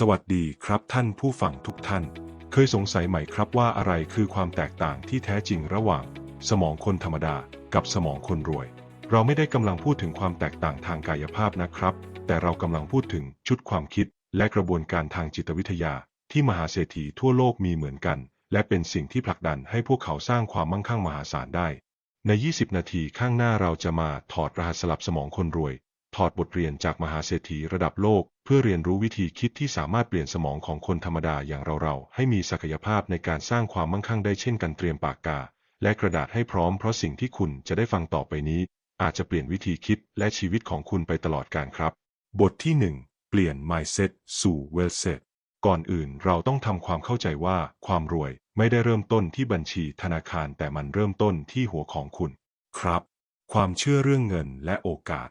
สวัสดีครับท่านผู้ฟังทุกท่าน เคยสงสัยไหมครับว่าอะไรคือความแตกต่างที่แท้จริงระหว่าง สมองคนธรรมดากับสมองคนรวย เราไม่ได้กำลังพูดถึงความแตกต่างทางกายภาพนะครับ แต่เรากำลังพูดถึงชุดความคิด และกระบวนการทางจิตวิทยา ที่มหาเศรษฐีทั่วโลกมีเหมือนกัน และเป็นสิ่งที่ผลักดันให้พวกเขาสร้างความมั่งคั่งมหาศาลได้ ใน 20 นาทีข้างหน้าเราจะมาถอดรหัสสลับสมองคนรวย ถอดบทเรียนจากมหาเศรษฐีระดับโลก เพื่อเรียนรู้วิธีคิดที่สามารถเปลี่ยนสมองของคนธรรมดาอย่างเราๆ ให้มีศักยภาพในการสร้างความมั่งคั่งได้เช่นกันเตรียมปากกา และกระดาษให้พร้อมเพราะสิ่งที่คุณจะได้ฟังต่อไปนี้ อาจจะเปลี่ยนวิธีคิดและชีวิตของคุณไปตลอดกาลครับ บทที่ 1 เปลี่ยน mindset สู่ wealth ก่อนอื่นเราต้องทำความเข้าใจว่าความรวยไม่ได้เริ่มต้นที่บัญชีธนาคารแต่มันเริ่มต้นที่หัวของคุณ ครับ ความเชื่อเรื่องเงินและโอกาส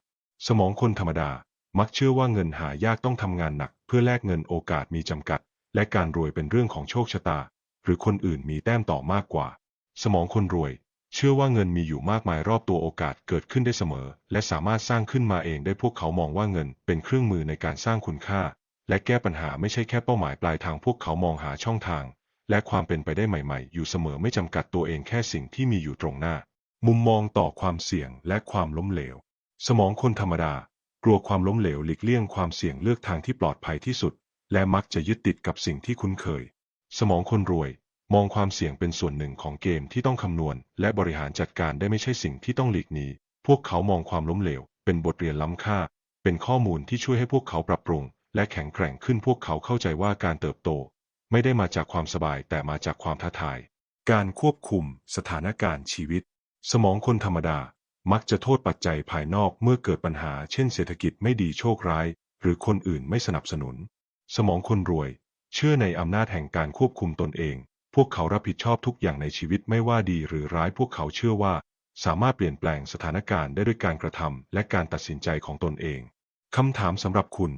สมองคนธรรมดา มักเชื่อว่าเงินหายากต้องทำงานหนัก เพื่อแลกเงินโอกาสมีจำกัด และการรวยเป็นเรื่องของโชคชะตา หรือคนอื่นมีแต้มต่อมากกว่า สมองคนรวย เชื่อว่าเงินมีอยู่มากมายรอบตัวโอกาสเกิดขึ้นได้เสมอ และสามารถสร้างขึ้นมาเองได้พวกเขามองว่าเงินเป็นเครื่องมือในการสร้างคุณค่า และแก้ปัญหาไม่ใช่แค่เป้าหมายปลายทางพวกเขามองหาช่องทาง และความเป็นไปได้ใหม่ ๆ อยู่เสมอไม่จำกัดตัวเองแค่สิ่งที่มีอยู่ตรงหน้า มุมมองต่อความเสี่ยงและความล้มเหลว สมองคนธรรมดา กลัวความล้มเหลวหลีกเลี่ยงความเสี่ยงเลือกทางที่ปลอดภัยที่สุด และมักจะยึดติดกับสิ่งที่คุ้นเคย สมองคนรวย มองความเสี่ยงเป็นส่วนหนึ่งของเกมที่ต้องคำนวณ และบริหารจัดการได้ไม่ใช่สิ่งที่ต้องหลีกหนีพวกเขามองความล้มเหลว เป็นบทเรียนล้ำค่า เป็นข้อมูลที่ช่วยให้พวกเขาปรับปรุง และแข็งแกร่งขึ้นพวกเขาเข้าใจว่าการเติบโต ไม่ได้มาจากความสบายแต่มาจากความท้าทาย การควบคุมสถานการณ์ชีวิต สมองคนธรรมดา มักจะโทษปัจจัยภายนอกเมื่อเกิดปัญหา เช่นเศรษฐกิจไม่ดีโชคร้าย หรือคนอื่นไม่สนับสนุน สมองคนรวย เชื่อในอำนาจแห่งการควบคุมตนเอง พวกเขารับผิดชอบทุกอย่างในชีวิตไม่ว่าดีหรือร้ายพวกเขาเชื่อว่า สามารถเปลี่ยนแปลงสถานการณ์ได้ด้วยการกระทำและการตัดสินใจของตนเองคำถามสำหรับคุณ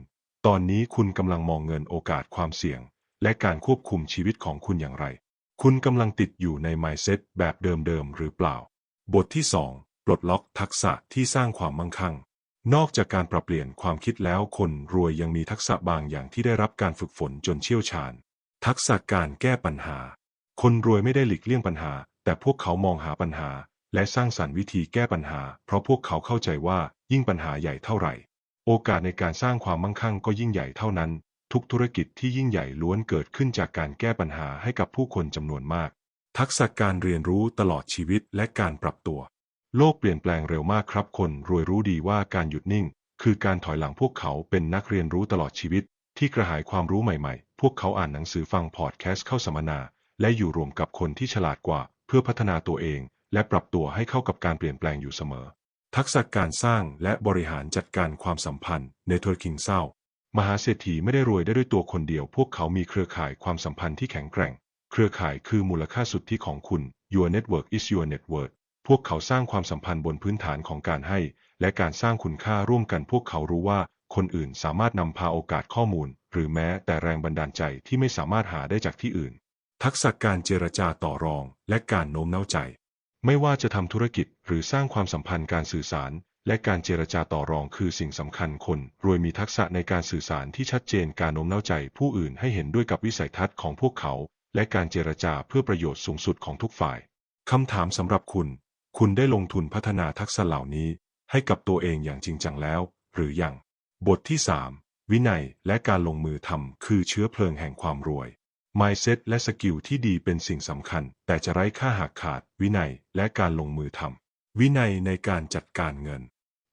ตอนนี้คุณกำลังมองเงินโอกาสความเสี่ยง และการควบคุมชีวิตของคุณอย่างไร คุณกำลังติดอยู่ใน mindset แบบเดิมๆหรือเปล่า บทที่ 2 ปลดล็อกทักษะที่สร้างความมั่งคั่ง นอกจากการปรับเปลี่ยนความคิดแล้วคนรวยยังมีทักษะบางอย่างที่ได้รับการฝึกฝนจนเชี่ยวชาญ ทักษะการแก้ปัญหา คนรวยไม่ได้หลีกเลี่ยงปัญหา แต่พวกเขามองหาปัญหา และสร้างสรรค์วิธีแก้ปัญหา เพราะพวกเขาเข้าใจว่ายิ่งปัญหาใหญ่เท่าไหร่ โอกาสในการสร้างความมั่งคั่งก็ยิ่งใหญ่เท่านั้น ทุกธุรกิจที่ยิ่งใหญ่ล้วนเกิดขึ้นจากการแก้ปัญหาให้กับผู้คนจำนวนมาก ทักษะการเรียนรู้ตลอดชีวิตและการปรับตัว โลกเปลี่ยนแปลงเร็วมากครับคนรวยรู้ดีว่าการหยุดนิ่ง คือการถอยหลังพวกเขาเป็นนักเรียนรู้ตลอดชีวิต ที่กระหายความรู้ใหม่ๆ พวกเขาอ่านหนังสือฟังพอดแคสต์เข้าสัมมนา และอยู่รวมกับคนที่ฉลาดกว่า เพื่อพัฒนาตัวเอง และปรับตัวให้เข้ากับการเปลี่ยนแปลงอยู่เสมอ ทักษะการสร้างและบริหารจัดการความสัมพันธ์ Networking เศร้ามหาเศรษฐีไม่ได้รวยได้ด้วยตัวคนเดียว พวกเขามีเครือข่ายความสัมพันธ์ที่แข็งแกร่ง เครือข่ายคือมูลค่าสุดทธิของคุณ Your network is your net worth พวกเขาสร้างความสัมพันธ์บนพื้นฐานของการให้ และการสร้างคุณค่าร่วมกันพวกเขารู้ว่า คนอื่นสามารถนำพาโอกาสข้อมูล หรือแม้แต่แรงบันดาลใจที่ไม่สามารถหาได้จากที่อื่น ทักษะการเจรจาต่อรอง และการโน้มน้าวใจ ไม่ว่าจะทำธุรกิจหรือสร้างความสัมพันธ์การสื่อสาร และการเจรจาต่อรองคือสิ่งสำคัญคน รวยมีทักษะในการสื่อสารที่ชัดเจนการโน้มน้าวใจ ผู้อื่นให้เห็นด้วยกับวิสัยทัศน์ของพวกเขา และการเจรจาเพื่อประโยชน์สูงสุดของทุกฝ่ายคำถามสำหรับคุณ คุณได้ลงทุนพัฒนาทักษะเหล่านี้ให้กับตัวเองอย่างจริงจังแล้ว หรือยัง บทที่ 3 วินัยและการลงมือทำคือเชื้อเพลิงแห่งความรวย mindset และสกิลที่ดีเป็นสิ่งสำคัญ แต่จะไร้ค่าหากขาด วินัยและการลงมือทำวินัยในการจัดการเงิน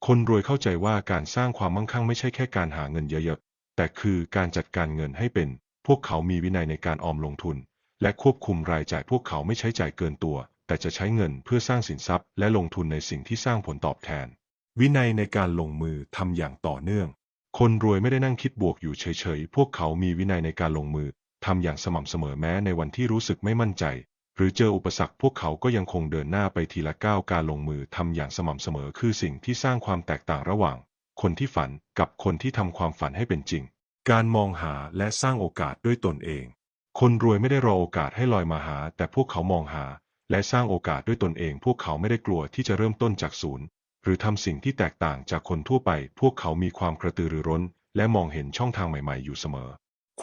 คนรวยเข้าใจว่าการสร้างความมั่งคั่งไม่ใช่แค่การหาเงินเยอะๆ แต่คือการจัดการเงินให้เป็น พวกเขามีวินัยในการออมลงทุน และควบคุมรายจ่ายพวกเขาไม่ใช้จ่ายเกินตัว แต่จะใช้เงินเพื่อสร้างสินทรัพย์ และลงทุนในสิ่งที่สร้างผลตอบแทน วินัยในการลงมือทำอย่างต่อเนื่อง คนรวยไม่ได้นั่งคิดบวกอยู่เฉยๆ พวกเขามีวินัยในการลงมือทำอย่างสม่ำเสมอแม้ในวันที่รู้สึกไม่มั่นใจ หรือเจออุปสรรคพวกเขาก็ยังคงเดินหน้าไปทีละก้าวการลงมือทำอย่างสม่ำเสมอคือสิ่งที่สร้างความแตกต่างระหว่าง คนที่ฝันกับคนที่ทำความฝันให้เป็นจริง การมองหาและสร้างโอกาสด้วยตนเอง คนรวยไม่ได้รอโอกาสให้ลอยมาหา แต่พวกเขามองหา และสร้างโอกาสด้วยตนเองพวกเขาไม่ได้กลัวที่จะเริ่มต้นจากศูนย์ หรือทำสิ่งที่แตกต่างจากคนทั่วไป พวกเขามีความกระตือรือร้น และมองเห็นช่องทางใหม่ๆ อยู่เสมอ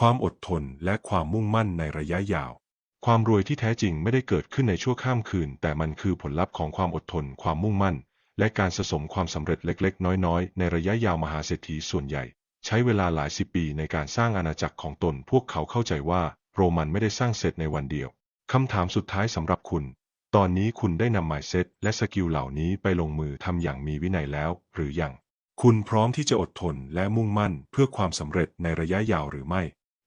ความอดทนและความมุ่งมั่นในระยะยาว ความรวยที่แท้จริงไม่ได้เกิดขึ้นในชั่วข้ามคืน แต่มันคือผลลัพธ์ของความอดทน ความมุ่งมั่น และการสะสมความสำเร็จเล็ก ๆ น้อยๆ ในระยะยาวมหาเศรษฐีส่วนใหญ่ ใช้เวลาหลายสิบปีในการสร้างอาณาจักรของตน พวกเขาเข้าใจว่าโรมันไม่ได้สร้างเสร็จในวันเดียว คำถามสุดท้ายสำหรับคุณ ตอนนี้คุณได้นำ mindset และสกิลเหล่านี้ไปลงมือทำอย่างมีวินัยแล้ว หรือยัง คุณพร้อมที่จะอดทนและมุ่งมั่นเพื่อความสำเร็จในระยะยาวหรือไม่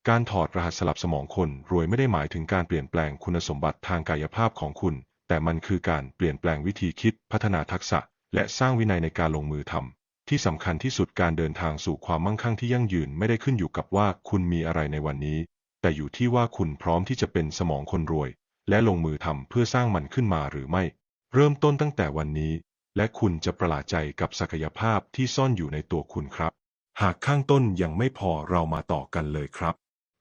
การถอดรหัสสลับสมองคนรวยไม่ได้หมายถึงการเปลี่ยนแปลงคุณสมบัติทางกายภาพของคุณ แต่มันคือการเปลี่ยนแปลงวิธีคิด พัฒนาทักษะ และสร้างวินัยในการลงมือทำที่สำคัญที่สุดการเดินทางสู่ความมั่งคั่งที่ยั่งยืนไม่ได้ขึ้นอยู่กับว่าคุณมีอะไรในวันนี้ แต่อยู่ที่ว่าคุณพร้อมที่จะเป็นสมองคนรวย และลงมือทำเพื่อสร้างมันขึ้นมาหรือไม่ เริ่มต้นตั้งแต่วันนี้ และคุณจะประหลาดใจกับศักยภาพที่ซ่อนอยู่ในตัวคุณครับ หากข้างต้นยังไม่พอเรามาต่อกันเลยครับ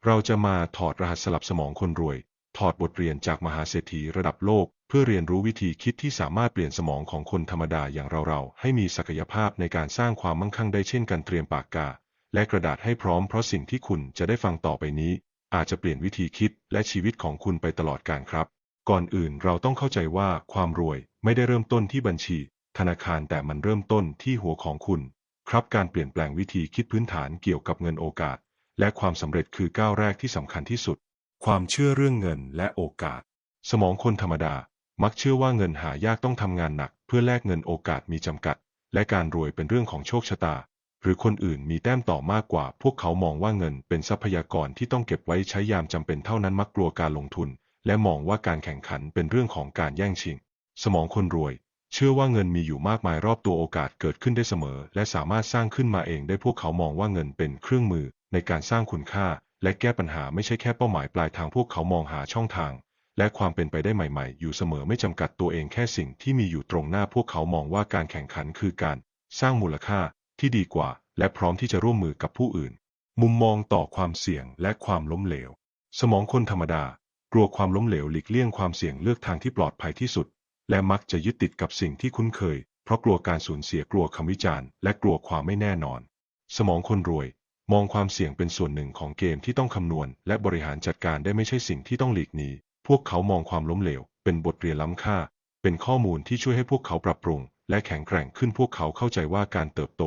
เราจะมาถอดรหัสสลับสมองคนรวย ถอดบทเรียนจากมหาเศรษฐีระดับโลก เพื่อเรียนรู้วิธีคิดที่สามารถเปลี่ยนสมองของคนธรรมดาอย่างเราๆให้มีศักยภาพในการสร้างความมั่งคั่งได้เช่นกันเตรียมปากกาและกระดาษให้พร้อมเพราะสิ่งที่คุณจะได้ฟังต่อไปนี้ อาจจะเปลี่ยนวิธีคิดและชีวิตของคุณไปตลอดกาลครับ ก่อนอื่นเราต้องเข้าใจว่าความรวยไม่ได้เริ่มต้นที่บัญชี ธนาคารแต่มันเริ่มต้นที่หัวของคุณ ครับการเปลี่ยนแปลงวิธีคิดพื้นฐานเกี่ยวกับเงินโอกาส และความสำเร็จคือก้าวแรกที่สำคัญที่สุด ความเชื่อเรื่องเงินและโอกาส สมองคนธรรมดา มักเชื่อว่าเงินหายากต้องทำงานหนัก เพื่อแลกเงินโอกาสมีจำกัด และการรวยเป็นเรื่องของโชคชะตา หรือคนอื่นมีแต้มต่อมากกว่า พวกเขามองว่าเงินเป็นทรัพยากรที่ต้องเก็บไว้ใช้ยามจำเป็นเท่านั้นมักกลัวการลงทุน และมองว่าการแข่งขันเป็นเรื่องของการแย่งชิง สมองคนรวย เชื่อว่าเงินมีอยู่มากมายรอบตัวโอกาสเกิดขึ้นได้เสมอ และสามารถสร้างขึ้นมาเองได้พวกเขามองว่าเงินเป็นเครื่องมือในการสร้างคุณค่า และแก้ปัญหาไม่ใช่แค่เป้าหมายปลายทางพวกเขามองหาช่องทาง และความเป็นไปได้ใหม่ ๆ อยู่เสมอไม่จำกัดตัวเองแค่สิ่งที่มีอยู่ตรงหน้าพวกเขามองว่าการแข่งขันคือการ สร้างมูลค่า ที่ดีกว่า และพร้อมที่จะร่วมมือกับผู้อื่น มุมมองต่อความเสี่ยงและความล้มเหลว สมองคนธรรมดา กลัวความล้มเหลวหลีกเลี่ยงความเสี่ยงเลือกทางที่ปลอดภัยที่สุด และมักจะยึดติดกับสิ่งที่คุ้นเคย เพราะกลัวการสูญเสียกลัวคำวิจารณ์และกลัวความไม่แน่นอน สมองคนรวย มองความเสี่ยงเป็นส่วนหนึ่งของเกมที่ต้องคำนวณ และบริหารจัดการได้ไม่ใช่สิ่งที่ต้องหลีกหนีพวกเขามองความล้มเหลว เป็นบทเรียนล้ำค่า เป็นข้อมูลที่ช่วยให้พวกเขาปรับปรุง และแข็งแกร่งขึ้นพวกเขาเข้าใจว่าการเติบโต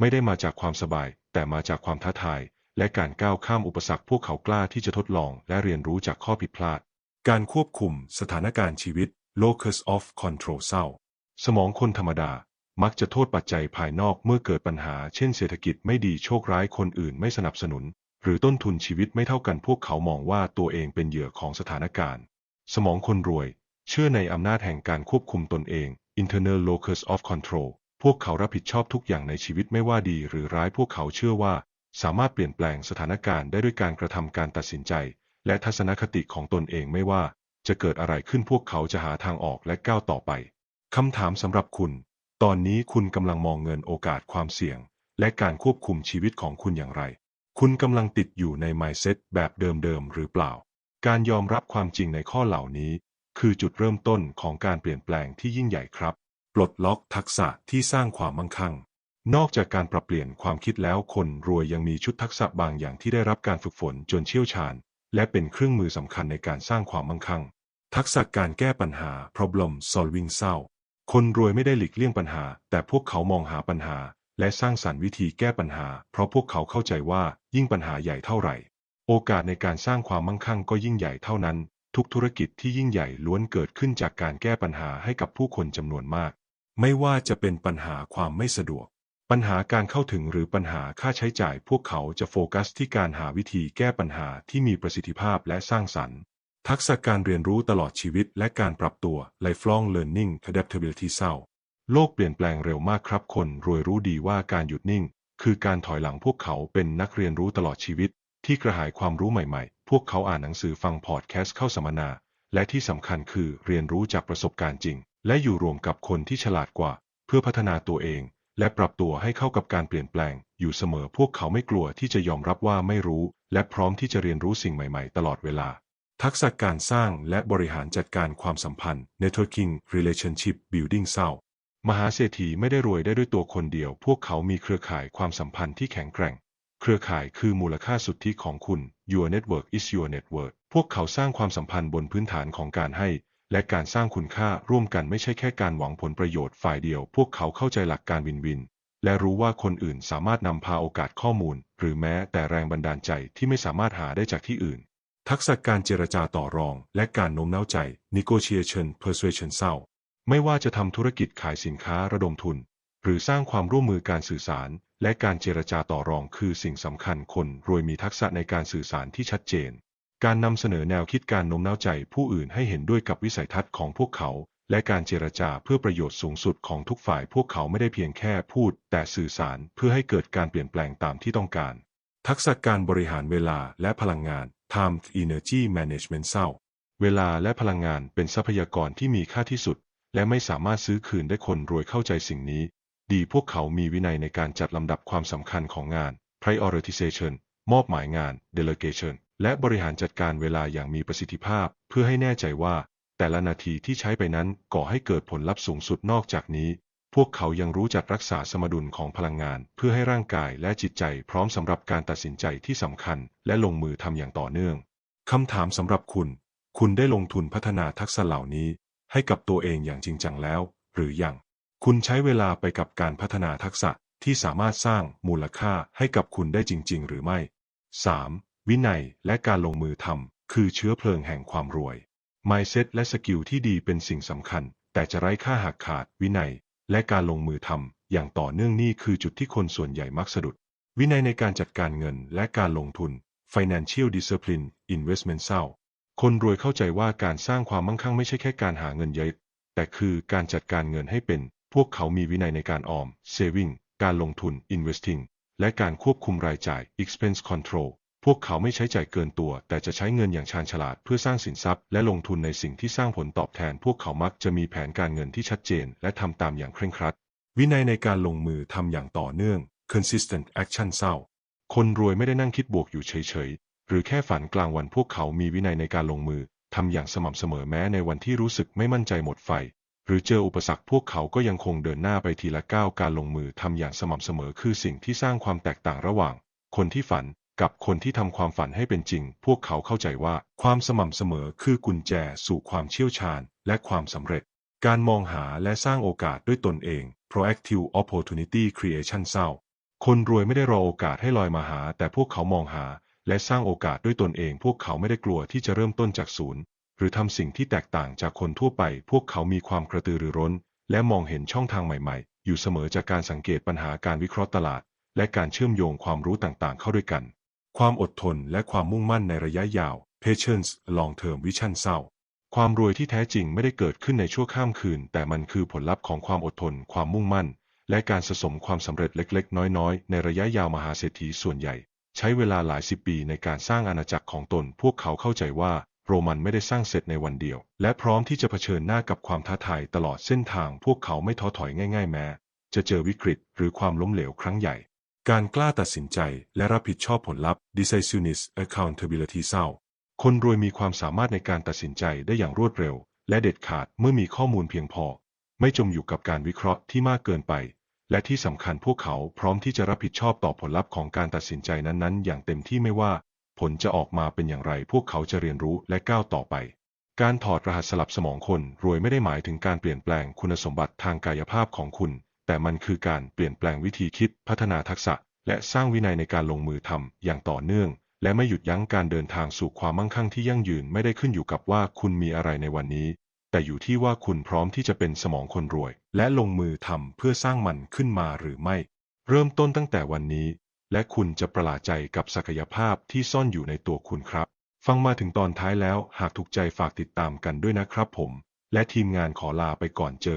ไม่ได้มาจากความสบาย แต่มาจากความท้าทาย และการก้าวข้ามอุปสรรคพวกเขากล้าที่จะทดลอง และเรียนรู้จากข้อผิดพลาด การควบคุมสถานการณ์ชีวิต locus of control เศร้า สมองคนธรรมดา มักจะโทษปัจจัยภายนอกเมื่อเกิดปัญหา เช่นเศรษฐกิจไม่ดีโชคร้ายคนอื่นไม่สนับสนุน หรือต้นทุนชีวิตไม่เท่ากันพวกเขามองว่าตัวเองเป็นเหยื่อของสถานการณ์ สมองคนรวย เชื่อในอำนาจแห่งการควบคุมตนเอง internal locus of control พวกเขารับผิดชอบทุกอย่างในชีวิตไม่ว่าดีหรือร้ายพวกเขาเชื่อว่า สามารถเปลี่ยนแปลงสถานการณ์ได้ด้วยการกระทำการตัดสินใจ และทัศนคติของตนเองไม่ว่า จะเกิดอะไรขึ้นพวกเขาจะหาทางออกและก้าวต่อไปคำถามสำหรับคุณ ตอนนี้คุณกำลังมองเงินโอกาสความเสี่ยง และการควบคุมชีวิตของคุณอย่างไร คุณกำลังติดอยู่ใน mindset แบบเดิมๆหรือเปล่า การยอมรับความจริงในข้อเหล่านี้ คือจุดเริ่มต้นของการเปลี่ยนแปลงที่ยิ่งใหญ่ครับ ปลดล็อกทักษะที่สร้างความมั่งคั่ง นอกจากการปรับเปลี่ยนความคิดแล้วคนรวยยังมีชุดทักษะบางอย่างที่ได้รับการฝึกฝนจนเชี่ยวชาญ และเป็นเครื่องมือสำคัญในการสร้างความมั่งคั่ง ทักษะการแก้ปัญหา problem solving เศร้า คนรวยไม่ได้หลีกเลี่ยงปัญหา แต่พวกเขามองหาปัญหา และสร้างสรรค์วิธีแก้ปัญหา เพราะพวกเขาเข้าใจว่ายิ่งปัญหาใหญ่เท่าไหร่ โอกาสในการสร้างความมั่งคั่งก็ยิ่งใหญ่เท่านั้นทุกธุรกิจที่ยิ่งใหญ่ล้วนเกิดขึ้นจากการแก้ปัญหาให้กับผู้คนจำนวนมาก ไม่ว่าจะเป็นปัญหาความไม่สะดวก ปัญหาการเข้าถึงหรือปัญหาค่าใช้จ่าย พวกเขาจะโฟกัสที่การหาวิธีแก้ปัญหาที่มีประสิทธิภาพและสร้างสรรค์ ทักษะการเรียนรู้ตลอดชีวิตและการปรับตัว lifelong learning adaptability เศร้า โลกเปลี่ยนแปลงเร็วมากครับ คนรวยรู้ดีว่าการหยุดนิ่ง คือการถอยหลังพวกเขาเป็นนักเรียนรู้ตลอดชีวิต ที่กระหายความรู้ใหม่ๆ พวกเขาอ่านหนังสือฟังพอดแคสต์เข้าสัมมนา และที่สำคัญคือเรียนรู้จากประสบการณ์จริง และอยู่รวมกับคนที่ฉลาดกว่า เพื่อพัฒนาตัวเอง และปรับตัวให้เข้ากับการเปลี่ยนแปลง อยู่เสมอพวกเขาไม่กลัวที่จะยอมรับว่าไม่รู้ และพร้อมที่จะเรียนรู้สิ่งใหม่ๆ ตลอดเวลา ทักษะการสร้างและบริหารจัดการความสัมพันธ์ networking relationship building เศร้ามหาเศรษฐีไม่ได้รวยได้ด้วยตัวคนเดียว พวกเขามีเครือข่ายความสัมพันธ์ที่แข็งแกร่ง เครือข่ายคือมูลค่าสุทธิของคุณ Your network is your net worth พวกเขาสร้างความสัมพันธ์บนพื้นฐานของการให้ และการสร้างคุณค่าร่วมกันไม่ใช่แค่การหวังผลประโยชน์ฝ่ายเดียว พวกเขาเข้าใจหลักการวินวิน และรู้ว่าคนอื่นสามารถนำพาโอกาสข้อมูล หรือแม้แต่แรงบันดาลใจที่ไม่สามารถหาได้จากที่อื่น ทักษะการเจรจาต่อรอง และการโน้มน้าวใจ negotiation persuasion เศร้าไม่ว่าจะทำธุรกิจขายสินค้าระดมทุน หรือสร้างความร่วมมือการสื่อสาร และการเจรจาต่อรองคือสิ่งสำคัญคนรวยมีทักษะในการสื่อสารที่ชัดเจน การนำเสนอแนวคิดการโน้มน้าวใจผู้อื่นให้เห็นด้วยกับวิสัยทัศน์ของพวกเขา และการเจรจาเพื่อประโยชน์สูงสุดของทุกฝ่ายพวกเขาไม่ได้เพียงแค่พูด แต่สื่อสารเพื่อให้เกิดการเปลี่ยนแปลงตามที่ต้องการ ทักษะการบริหารเวลาและพลังงาน time energy management เศร้าเวลาและพลังงานเป็นทรัพยากรที่มีค่าที่สุด และไม่สามารถซื้อคืนได้คนรวยเข้าใจสิ่งนี้ ดีพวกเขามีวินัยในการจัดลำดับความสำคัญของงาน prioritization มอบหมายงาน delegation และบริหารจัดการเวลาอย่างมีประสิทธิภาพ เพื่อให้แน่ใจว่า แต่ละนาทีที่ใช้ไปนั้นก่อให้เกิดผลลัพธ์สูงสุดนอกจากนี้ พวกเขายังรู้จักรักษาสมดุลของพลังงาน เพื่อให้ร่างกายและจิตใจพร้อมสำหรับการตัดสินใจที่สำคัญ และลงมือทำอย่างต่อเนื่องคำถามสำหรับคุณ คุณได้ลงทุนพัฒนาทักษะเหล่านี้ ให้กับตัวเองอย่างจริงจังแล้ว หรือยัง คุณใช้เวลาไปกับการพัฒนาทักษะที่สามารถสร้างมูลค่าให้กับคุณได้จริง ๆ หรือไม่ 3. วินัยและการลงมือทำคือเชื้อเพลิงแห่งความรวย mindset และสกิลที่ดีเป็นสิ่งสำคัญ แต่จะไร้ค่าหากขาดวินัย และการลงมือทำอย่างต่อเนื่องนี่คือจุดที่คนส่วนใหญ่มักสะดุด วินัยในการจัดการเงินและการลงทุน financial discipline investment เศร้าคนรวยเข้าใจว่าการสร้างความมั่งคั่งไม่ใช่แค่การหาเงินเยอะ แต่คือการจัดการเงินให้เป็น พวกเขามีวินัยในการออม saving การลงทุน investing และการควบคุมรายจ่าย expense control พวกเขาไม่ใช้จ่ายเกินตัว แต่จะใช้เงินอย่างชาญฉลาดเพื่อสร้างสินทรัพย์ และลงทุนในสิ่งที่สร้างผลตอบแทน พวกเขามักจะมีแผนการเงินที่ชัดเจน และทำตามอย่างเคร่งครัด วินัยในการลงมือทำอย่างต่อเนื่อง consistent action เศร้า คนรวยไม่ได้นั่งคิดบวกอยู่เฉยๆ หรือแค่ฝันกลางวันพวกเขามีวินัยในการลงมือทำอย่างสม่ำเสมอแม้ในวันที่รู้สึกไม่มั่นใจหมดไฟ หรือเจออุปสรรคพวกเขาก็ยังคงเดินหน้าไปทีละก้าวการลงมือทำอย่างสม่ำเสมอคือสิ่งที่สร้างความแตกต่างระหว่าง คนที่ฝัน กับคนที่ทำความฝันให้เป็นจริง พวกเขาเข้าใจว่าความสม่ำเสมอคือกุญแจสู่ความเชี่ยวชาญและความสำเร็จ การมองหาและสร้างโอกาสด้วยตนเอง proactive opportunity creation เศร้า คนรวยไม่ได้รอโอกาสให้ลอยมาหา แต่พวกเขามองหา และสร้างโอกาสด้วยตนเอง พวกเขาไม่ได้กลัวที่จะเริ่มต้นจากศูนย์ หรือทำสิ่งที่แตกต่างจากคนทั่วไป พวกเขามีความกระตือรือร้น และมองเห็นช่องทางใหม่ ๆ อยู่เสมอจากการสังเกตปัญหาการวิเคราะห์ตลาด และการเชื่อมโยงความรู้ต่างๆ เข้าด้วยกัน ความอดทนและความมุ่งมั่นในระยะยาว patience long term vision เศร้าความรวยที่แท้จริงไม่ได้เกิดขึ้นในชั่วข้ามคืน แต่มันคือผลลัพธ์ของความอดทน ความมุ่งมั่น และการสะสมความสำเร็จเล็กๆ น้อยๆ ในระยะยาวมหาเศรษฐีส่วนใหญ่ ใช้เวลาหลายสิบปีในการสร้างอาณาจักรของตน พวกเขาเข้าใจว่าโรมันไม่ได้สร้างเสร็จในวันเดียว และพร้อมที่จะเผชิญหน้ากับความท้าทายตลอดเส้นทาง พวกเขาไม่ท้อถอยง่าย ๆ แม้ จะเจอวิกฤตหรือความล้มเหลวครั้งใหญ่ การกล้าตัดสินใจและรับผิดชอบผลลัพธ์ decisiveness accountability เศร้า คนรวยมีความสามารถในการตัดสินใจได้อย่างรวดเร็ว และเด็ดขาดเมื่อมีข้อมูลเพียงพอ ไม่จมอยู่กับการวิเคราะห์ที่มากเกินไป และที่สำคัญพวกเขาพร้อมที่จะรับผิดชอบต่อผลลัพธ์ของการตัดสินใจนั้นๆ อย่างเต็มที่ไม่ว่า ผลจะออกมาเป็นอย่างไร พวกเขาจะเรียนรู้และก้าวต่อไปการถอดรหัสสลับสมองคนรวยไม่ได้หมายถึงการเปลี่ยนแปลงคุณสมบัติทางกายภาพของคุณ แต่มันคือการเปลี่ยนแปลงวิธีคิดพัฒนาทักษะ และสร้างวินัยในการลงมือทำอย่างต่อเนื่อง และไม่หยุดยั้งการเดินทางสู่ความมั่งคั่งที่ยั่งยืนไม่ได้ขึ้นอยู่กับว่าคุณมีอะไรในวันนี้ แต่อยู่ที่ว่าคุณพร้อมที่จะเป็นสมองคนรวย และลงมือทำเพื่อสร้างมันขึ้นมาหรือไม่ เริ่มต้นตั้งแต่วันนี้ และคุณจะประหลาดใจกับศักยภาพที่ซ่อนอยู่ในตัวคุณครับ ฟังมาถึงตอนท้ายแล้วหากถูกใจฝากติดตามกันด้วยนะครับผม และทีมงานขอลาไปก่อนเจอ